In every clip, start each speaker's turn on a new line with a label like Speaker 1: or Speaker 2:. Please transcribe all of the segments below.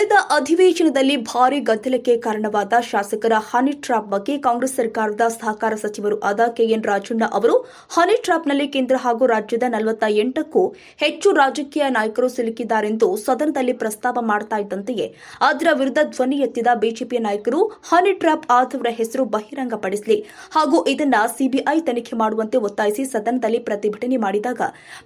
Speaker 1: ಕಳೆದ ಅಧಿವೇಶನದಲ್ಲಿ ಭಾರಿ ಗದ್ದಲಕ್ಕೆ ಕಾರಣವಾದ ಶಾಸಕರ ಹನಿ ಟ್ರಾಪ್ ಬಗ್ಗೆ ಕಾಂಗ್ರೆಸ್ ಸರ್ಕಾರದ ಸಹಕಾರ ಸಚಿವರು ಆದ ಕೆಎನ್ ರಾಜಣ್ಣ ಅವರು, ಹನಿ ಟ್ರಾಪ್ನಲ್ಲಿ ಕೇಂದ್ರ ಹಾಗೂ ರಾಜ್ಯದ ನಲವತ್ತ ಎಂಟಕ್ಕೂ ಹೆಚ್ಚು ರಾಜಕೀಯ ನಾಯಕರು ಸಿಲುಕಿದ್ದಾರೆಂದು ಸದನದಲ್ಲಿ ಪ್ರಸ್ತಾಪ ಮಾಡ್ತಾ ಇದ್ದಂತೆಯೇ, ಅದರ ವಿರುದ್ಧ ಧ್ವನಿ ಎತ್ತಿದ ಬಿಜೆಪಿ ನಾಯಕರು ಹನಿ ಟ್ರಾಪ್ ಆದವರ ಹೆಸರು ಬಹಿರಂಗಪಡಿಸಲಿ ಹಾಗೂ ಇದನ್ನ ಸಿಬಿಐ ತನಿಖೆ ಮಾಡುವಂತೆ ಒತ್ತಾಯಿಸಿ ಸದನದಲ್ಲಿ ಪ್ರತಿಭಟನೆ ಮಾಡಿದಾಗ,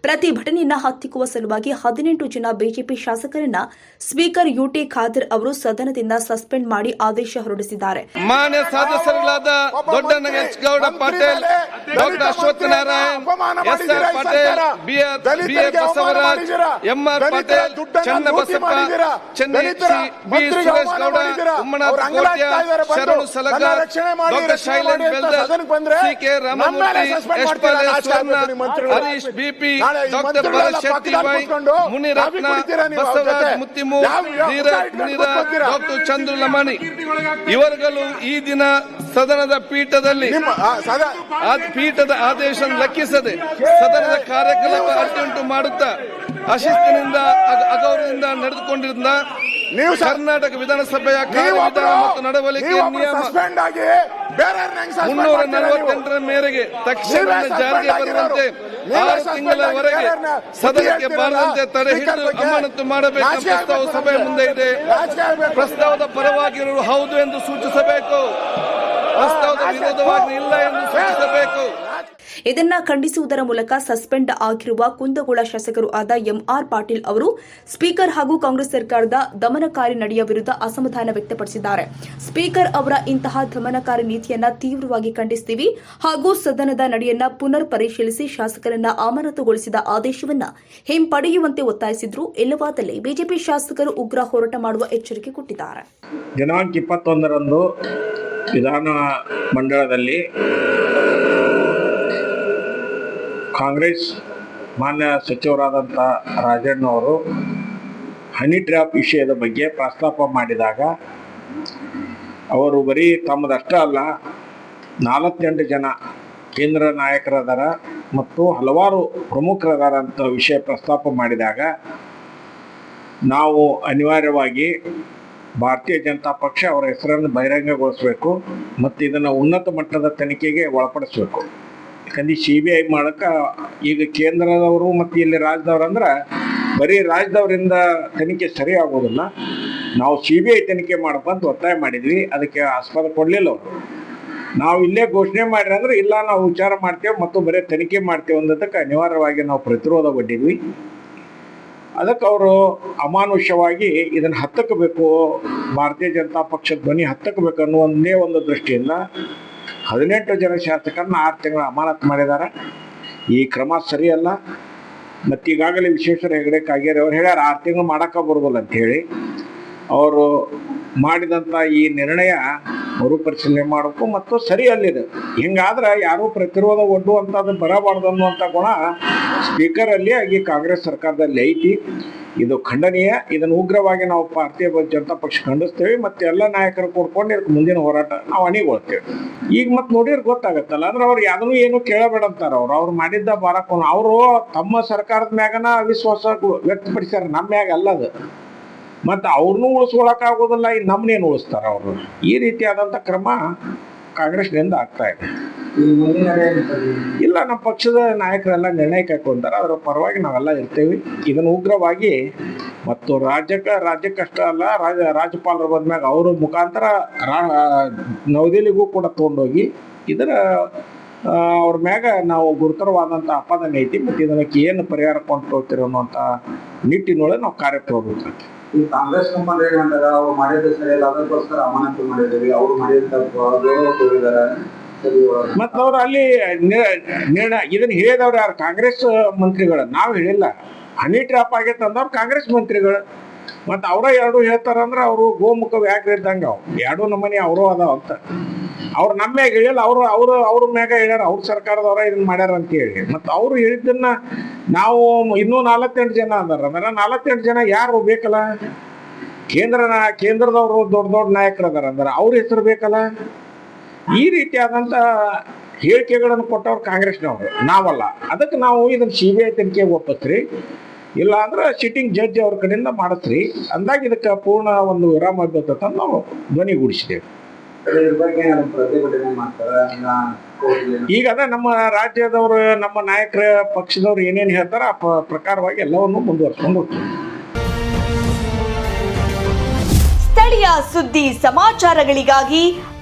Speaker 1: ಪ್ರತಿಭಟನೆಯನ್ನು ಹತ್ತಿಕ್ಕುವ ಸಲುವಾಗಿ ಹದಿನೆಂಟು ಜನ ಬಿಜೆಪಿ ಶಾಸಕರನ್ನ ಸ್ಪೀಕರ್ ಯುಟಿ ಖಾದರ್ ಅವರು ಸದನದಿಂದ ಸಸ್ಪೆಂಡ್ ಮಾಡಿ ಆದೇಶ ಹೊರಡಿಸಿದ್ದಾರೆ.
Speaker 2: ಮಾನ್ಯ ಸದಸ್ಯರುಗಳಾದ Dodda Gowda Patil doctor Ashwath Narayan S R Patil B R B A Basavaraj M R Patil Channa Basappa Chennai B Suresh Gowda Ummanath Kotya Sharanu Salagar doctor Shailendra Beldar C K Ramamurthy S Pal Harish BP doctor Bharat Shetty Munirathna Basavaraj Muttimur doctor Chandru Lamani ಇವರುಗಳು ಈ ದಿನ ಸದನದ ಪೀಠದಲ್ಲಿ
Speaker 3: ಆ,
Speaker 2: ಪೀಠದ ಆದೇಶ ಲೆಕ್ಕಿಸದೆ ಸದನದ ಕಾರ್ಯಕಲಾಪ ಅಡ್ಡಿಯುಂಟು ಮಾಡುತ್ತಾ ಅಶಿಸ್ತಿನಿಂದ ಅಗ- ಅಗೌರವದಿಂದ ನಡೆದುಕೊಂಡಿದ್ದ
Speaker 3: ನೀವು
Speaker 2: ಕರ್ನಾಟಕ ವಿಧಾನಸಭೆಯ ಕಾರ್ಯವಿಧಾನ ಮತ್ತು ನಡವಳಿಕೆ ನಿಯಮ
Speaker 3: ಸಸ್ಪೆಂಡ್ ಆಗಿ ಬೇರೆ
Speaker 2: ಮುನ್ನೂರ ನಲವತ್ತೆಂಟರ ಮೇರೆಗೆ ತಕ್ಷಣ ಜಾರಿಗೆ ಬರುವಂತೆ ಆರು ತಿಂಗಳವರೆಗೆ ಸದನಕ್ಕೆ ಬಾರದಂತೆ ತಡೆ ಹಿಡಿದು ಅಮಾನತು ಮಾಡಬೇಕು ಪ್ರಸ್ತಾವ ಸಭೆ ಮುಂದೆ ಇದೆ. ಪ್ರಸ್ತಾವದ ಪರವಾಗಿರುವುದು ಹೌದು ಎಂದು ಸೂಚಿಸಬೇಕು. ಪ್ರಸ್ತಾವದ ವಿರೋಧವಾಗಿ ಇಲ್ಲ ಎಂದು ಸೂಚಿಸಬೇಕು.
Speaker 1: ಇದನ್ನ ಖಂಡಿಸುವುದರ ಮೂಲಕ ಸಸ್ಪೆಂಡ್ ಆಗಿರುವ ಕುಂದಗೋಳ ಶಾಸಕರು ಆದ ಎಂಆರ್ ಪಾಟೀಲ್ ಅವರು ಸ್ಪೀಕರ್ ಹಾಗೂ ಕಾಂಗ್ರೆಸ್ ಸರ್ಕಾರದ ದಮನಕಾರಿ ನಡೆಯ ವಿರುದ್ಧ ಅಸಮಾಧಾನ ವ್ಯಕ್ತಪಡಿಸಿದ್ದಾರೆ. ಸ್ಪೀಕರ್ ಅವರ ಇಂತಹ ದಮನಕಾರಿ ನೀತಿಯನ್ನ ತೀವ್ರವಾಗಿ ಖಂಡಿಸ್ತೀವಿ ಹಾಗೂ ಸದನದ ನಡೆಯನ್ನ ಪುನರ್ ಪರಿಶೀಲಿಸಿ ಶಾಸಕರನ್ನ ಅಮಾನತುಗೊಳಿಸಿದ ಆದೇಶವನ್ನ ಹಿಂಪಡೆಯುವಂತೆ ಒತ್ತಾಯಿಸಿದ್ರು. ಇಲ್ಲವಾದಲ್ಲಿ ಬಿಜೆಪಿ ಶಾಸಕರು ಉಗ್ರ ಹೋರಾಟ ಮಾಡುವ ಎಚ್ಚರಿಕೆ ಕೊಟ್ಟಿದ್ದಾರೆ.
Speaker 4: ದಿನಾಂಕ ಇಪ್ಪತ್ತೊಂದರಂದು ವಿಧಾನ ಮಂಡಲದಲ್ಲಿ ಕಾಂಗ್ರೆಸ್ ಮಾನ್ಯ ಸಚಿವರಾದಂಥ ರಾಜಣ್ಣ ಅವರು ಹನಿ ಟ್ರ್ಯಾಪ್ ವಿಷಯದ ಬಗ್ಗೆ ಪ್ರಸ್ತಾಪ ಮಾಡಿದಾಗ ಅವರು ಬರೀ ತಮ್ಮದಷ್ಟೇ ಅಲ್ಲ ನಾಲ್ವತ್ತೆಂಟು ಜನ ಕೇಂದ್ರ ನಾಯಕರದಾರ ಮತ್ತು ಹಲವಾರು ಪ್ರಮುಖರದಾರ ಅಂತ ವಿಷಯ ಪ್ರಸ್ತಾಪ ಮಾಡಿದಾಗ ನಾವು ಅನಿವಾರ್ಯವಾಗಿ ಭಾರತೀಯ ಜನತಾ ಪಕ್ಷ ಅವರ ಹೆಸರನ್ನು ಬಹಿರಂಗಗೊಳಿಸಬೇಕು ಮತ್ತು ಇದನ್ನು ಉನ್ನತ ಮಟ್ಟದ ತನಿಖೆಗೆ ಒಳಪಡಿಸಬೇಕು. ಯಾಕಂದ್ರೆ ಸಿ ಬಿ ಐ ಮಾಡೋಕೆ ಈಗ ಕೇಂದ್ರದವರು ಮತ್ತು ಇಲ್ಲಿ ರಾಜ್ಯದವ್ರು ಅಂದ್ರೆ ಬರೀ ರಾಜ್ಯದವರಿಂದ ತನಿಖೆ ಸರಿ ಆಗೋದಿಲ್ಲ ನಾವು ಸಿ ಬಿ ಐ ತನಿಖೆ ಮಾಡಬೇಕು ಅಂತ ಒತ್ತಾಯ ಮಾಡಿದ್ವಿ. ಅದಕ್ಕೆ ಆಸ್ಪದ ಕೊಡಲಿಲ್ಲ ಅವರು. ನಾವು ಇಲ್ಲೇ ಘೋಷಣೆ ಮಾಡ್ರಿ ಅಂದ್ರೆ ಇಲ್ಲ, ನಾವು ವಿಚಾರ ಮಾಡ್ತೇವೆ ಮತ್ತು ಬರೀ ತನಿಖೆ ಮಾಡ್ತೇವೆ ಅನ್ನೋದಕ್ಕೆ ಅನಿವಾರ್ಯವಾಗಿ ನಾವು ಪ್ರತಿರೋಧ ಒಡ್ಡಿದ್ವಿ ಅದಕ್ಕೆ ಅವರು ಅಮಾನುಷ್ಯವಾಗಿ ಇದನ್ನು ಹತ್ತಕ್ಕಬೇಕು ಭಾರತೀಯ ಜನತಾ ಪಕ್ಷದ ಧ್ವನಿ ಹತ್ತಕ್ಕಬೇಕು ಅನ್ನೋ ಒಂದೇ ಒಂದು ದೃಷ್ಟಿಯಿಂದ ಹದಿನೆಂಟು ಜನ ಶಾಸಕರನ್ನ ಆರು ತಿಂಗಳ ಅಮಾನತ್ ಮಾಡಿದ್ದಾರೆ. ಈ ಕ್ರಮ ಸರಿಯಲ್ಲ. ಮತ್ತು ಈಗಾಗಲೇ ವಿಶ್ವೇಶ್ವರ ಹೆಗಡೆ ಕಾಗೇರಿ ಅವ್ರು ಹೇಳ್ಯಾರ, ಆರು ತಿಂಗಳು ಮಾಡೋಕ್ಕೆ ಬರೋದಿಲ್ಲ ಅಂಥೇಳಿ ಅವರು ಮಾಡಿದಂಥ ಈ ನಿರ್ಣಯ ಮರುಪರಿಶೀಲನೆ ಮಾಡಬೇಕು ಮತ್ತು ಸರಿ ಅಲ್ಲಿದೆ ಹಿಂಗಾದ್ರೆ ಯಾರೂ ಪ್ರತಿರೋಧ ಒಡ್ಡುವಂಥದ್ದು ಬರಬಾರ್ದು ಅನ್ನುವಂಥ ಗುಣ ಸ್ಪೀಕರಲ್ಲಿ ಆಗಿ ಕಾಂಗ್ರೆಸ್ ಸರ್ಕಾರದಲ್ಲಿ ಐತಿ. ಇದು ಖಂಡನೀಯ. ಇದನ್ನು ಉಗ್ರವಾಗಿ ನಾವು ಭಾರತೀಯ ಜನತಾ ಪಕ್ಷ ಖಂಡಿಸ್ತೇವೆ. ಮತ್ತೆ ಎಲ್ಲ ನಾಯಕರು ಕೂಡ್ಕೊಂಡು ಇದಕ್ಕೆ ಮುಂದಿನ ಹೋರಾಟ ನಾವು ಅಣಿಗೊಳ್ತೇವೆ. ಈಗ ಮತ್ತೆ ನೋಡಿದ್ರೆ ಗೊತ್ತಾಗತ್ತಲ್ಲ. ಅಂದ್ರೆ ಅವ್ರು ಯಾವ್ದನ್ನು ಏನು ಕೇಳಬೇಡ ಅಂತಾರೆ ಅವ್ರು. ಅವ್ರು ಮಾಡಿದ್ದ ಬಾರಕ್ಕೆ ಅವರು ತಮ್ಮ ಸರ್ಕಾರದ ಮ್ಯಾಗನ ಅವಿಶ್ವಾಸ ವ್ಯಕ್ತಪಡಿಸ್ಯಾರ. ನಮ್ಮ ಮ್ಯಾಗ ಅಲ್ಲ ಅದು. ಮತ್ತು ಅವ್ರನ್ನೂ ಉಳಿಸ್ಕೊಳಕ್ಕಾಗೋದಿಲ್ಲ ಈ ನಮ್ಮನ್ನೇನು ಉಳಿಸ್ತಾರೆ ಅವರು? ಈ ರೀತಿಯಾದಂಥ ಕ್ರಮ ಕಾಂಗ್ರೆಸ್ನಿಂದ ಆಗ್ತಾ ಇದೆ. ಇಲ್ಲ ನಮ್ಮ ಪಕ್ಷದ ನಾಯಕರೆಲ್ಲ ನಿರ್ಣಯ ಹಾಕೊಂತಾರೆ ಅದರ ಪರವಾಗಿ ನಾವೆಲ್ಲ ಇರ್ತೇವೆ. ಇದನ್ನು ಉಗ್ರವಾಗಿ ಮತ್ತು ರಾಜ್ಯಕ್ಕೆ ರಾಜ್ಯಕ್ಕಷ್ಟೇ ಅಲ್ಲ ರಾಜ ರಾಜ್ಯಪಾಲರು ಬಂದ್ಮ್ಯಾಗ ಅವ್ರ ಮುಖಾಂತರ ರಾ ನವದೆಹಲಿಗೂ ಕೂಡ ತೊಗೊಂಡೋಗಿ ಇದರ ಅವ್ರ ಮ್ಯಾಗ ನಾವು ಗುರುತರವಾದಂಥ ಆಪಾದನೆ ಐತಿ. ಮತ್ತು ಇದಕ್ಕೆ ಏನು ಪರಿಹಾರ ಕೊಂಡು ಹೋಗ್ತೀರಿ ಅನ್ನುವಂಥ ನಿಟ್ಟಿನೊಳಗೆ ನಾವು ಕಾರ್ಯ ತಗೋಬೇಕಂತ
Speaker 5: ಈ ಕಾಂಗ್ರೆಸ್ ಮುಖಂಡ ಏನಂತಾರೆ ಅವ್ರು ಮಾಡಿದ್ದು ಸರಿಯಲ್ಲ ಅದಕ್ಕೋಸ್ಕರ ಅಮಾನತು ಮಾಡಿದ್ದೀವಿ. ಅವ್ರು ಮಾಡಿದ ಗೌರವ ತೋರಿದ್ದಾರೆ.
Speaker 4: ಮತ್ತು ಅವ್ರು ಅಲ್ಲಿ ನಿರ್ಣಯ ಇದನ್ನ ಹೇಳಿದವ್ರು ಯಾರು? ಕಾಂಗ್ರೆಸ್ ಮಂತ್ರಿಗಳು. ನಾವು ಹೇಳಿಲ್ಲ. ಹನಿ ಟ್ರಾಪ್ ಆಗೈತೆ ಅಂದವ್ರು ಕಾಂಗ್ರೆಸ್ ಮಂತ್ರಿಗಳು. ಮತ್ತೆ ಅವರ ಎರಡು ಹೇಳ್ತಾರಂದ್ರೆ ಅವರು ಗೋಮುಖ ವ್ಯಾಘ್ರ ಇದ್ದಂಗೆ ಅವು. ಎರಡು ನಮೂನಿ ಅವರು ಅದಾವ ಅಂತ. ಅವ್ರು ನಮ್ಮ ಮ್ಯಾಗ ಹೇಳಿಲ್ಲ. ಅವರು ಅವರು, ಅವ್ರ ಮ್ಯಾಗ ಹೇಳ್ಯಾರ. ಅವ್ರ ಸರ್ಕಾರದವ್ರ ಇದನ್ನ ಮಾಡ್ಯಾರ ಅಂತ ಹೇಳಿ. ಮತ್ತು ಅವ್ರು ಹೇಳಿದ್ದನ್ನ ನಾವು ಇನ್ನೂ ನಾಲ್ವತ್ತೆಂಟು ಜನ ಅಂದಾರ. ಅಂದ್ರೆ ನಾಲ್ವತ್ತೆಂಟು ಜನ ಯಾರು ಬೇಕಲ್ಲ? ಕೇಂದ್ರ ಕೇಂದ್ರದವರು ದೊಡ್ಡ ದೊಡ್ಡ ನಾಯಕರು ಅದಾರ. ಅಂದ್ರೆ ಅವ್ರ ಹೆಸರು ಬೇಕಲ್ಲ? ಈ ರೀತಿಯಾದಂಥ ಹೇಳಿಕೆಗಳನ್ನು ಕೊಟ್ಟವ್ರು ಕಾಂಗ್ರೆಸ್ನವರು ನಾವಲ್ಲ. ಅದಕ್ಕೆ ನಾವು ಇದನ್ನು ಸಿ ಬಿ ಐ ತನಿಖೆಗೆ ಒಪ್ಪಿಸ್ರಿ ಇಲ್ಲ ಅಂದ್ರೆ ಸಿಟ್ಟಿಂಗ್ ಜಡ್ಜ್ ಅವ್ರ ಕಡೆಯಿಂದ ಮಾಡಿಸ್ರಿ. ಅಂದಾಗ ಇದಕ್ಕೆ ಪೂರ್ಣ ಒಂದು ವಿರಾಮ ಬೇಕಂತ ನಾವು ಧ್ವನಿಗೂಡಿಸಿದ್ದೇವೆ
Speaker 5: ಅದೇ ಬಗ್ಗೆ ಏನಾದ್ರು ಪ್ರತಿಭಟನೆ ಮಾಡ್ತಾರ?
Speaker 4: ಈಗ ಅದ ನಮ್ಮ ರಾಜ್ಯದವರು ನಮ್ಮ ನಾಯಕರ ಪಕ್ಷದವ್ರು ಏನೇನು ಹೇಳ್ತಾರೆ ಆ ಪ- ಪ್ರಕಾರವಾಗಿ ಎಲ್ಲವನ್ನು ಮುಂದುವರ್ಸ್ಕೊಂಡು ಹೋಗ್ತೀವಿ.
Speaker 6: ಸ್ಥಳೀಯ ಸುದ್ದಿ ಸಮಾಚಾರಗಳಿಗಾಗಿ